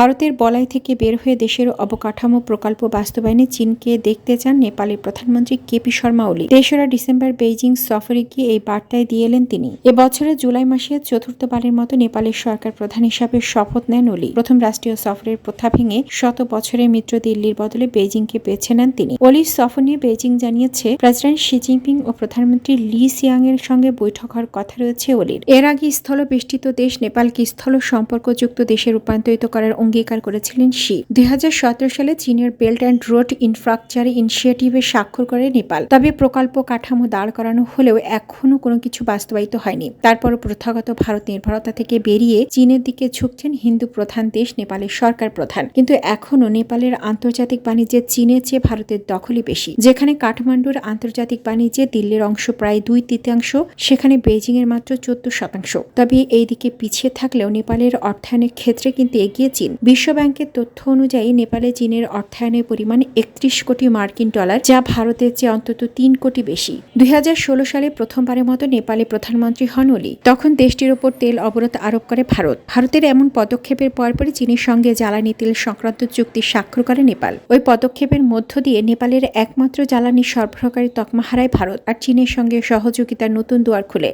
ভারতের বলাই থেকে বের হয়ে দেশের অবকাঠামো প্রকল্প বাস্তবায়নে চীনকে দেখতে চান নেপালের প্রধানমন্ত্রী কেপি শর্মা ওলি। তেসরা ডিসেম্বর বেইজিং সফরে গিয়ে এই বার্তায় দিয়ে এলেন তিনি। এবছরের জুলাই মাসে চতুর্থবারের মতো নেপালের সরকার প্রধান হিসাবে শপথ নেন ওলি। প্রথম রাষ্ট্রীয় সফরের প্রথা ভেঙে শত বছরের মিত্র দিল্লির বদলে বেইজিংকে বেছে নেন তিনি। ওলির সফর নিয়ে বেইজিং জানিয়েছে, প্রেসিডেন্ট শি জিনপিং ও প্রধানমন্ত্রী লি সিয়াং এর সঙ্গে বৈঠক হওয়ার কথা রয়েছে ওলির। এর আগে স্থল বেষ্টিত দেশ নেপালকে স্থল সম্পর্কযুক্ত দেশে রূপান্তরিত করার অঙ্গীকার করেছিলেন শি। দুই হাজার সতেরো সালে চীনের বেল্ট অ্যান্ড রোড ইনফ্রাস্ট্রাকচার ইনিশিয়েটিভে স্বাক্ষর করে নেপাল। তবে প্রকল্প কাঠামো দাঁড় করানো হলেও এখনও কোনো কিছু বাস্তবায়িত হয়নি। তারপরও প্রথাগত ভারত নির্ভরতা থেকে বেরিয়ে চীনের দিকে ঝুঁকছেন হিন্দু প্রধান দেশ নেপালের সরকার প্রধান। কিন্তু এখনও নেপালের আন্তর্জাতিক বাণিজ্যে চীনের চেয়ে ভারতের দখলই বেশি। যেখানে কাঠমান্ডুর আন্তর্জাতিক বাণিজ্যে দিল্লির অংশ প্রায় দুই তৃতীয়াংশ, সেখানে বেজিং এর মাত্র চোদ্দ শতাংশ। তবে এই দিকে পিছিয়ে থাকলেও নেপালের অর্থায়নের ক্ষেত্রে কিন্তু এগিয়ে চীন। বিশ্বব্যাংকের তথ্য অনুযায়ী নেপালে চীনের অর্থায়নের পরিমাণ একত্রিশ কোটি মার্কিন ডলার, যা ভারতের চেয়ে অন্তত তিন কোটি বেশি। দুই হাজার ষোলো সালে প্রথমবারের মতো নেপালে প্রধানমন্ত্রী হন ওলি। তখন দেশটির ওপর তেল অবরোধ আরোপ করে ভারত। ভারতের এমন পদক্ষেপের পরপরই চীনের সঙ্গে জ্বালানি তেল সংক্রান্ত চুক্তি স্বাক্ষর করে নেপাল। ওই পদক্ষেপের মধ্য দিয়ে নেপালের একমাত্র জ্বালানি সরবরাহকারী তকমা হারায় ভারত, আর চীনের সঙ্গে সহযোগিতার নতুন দুয়ার খুলে।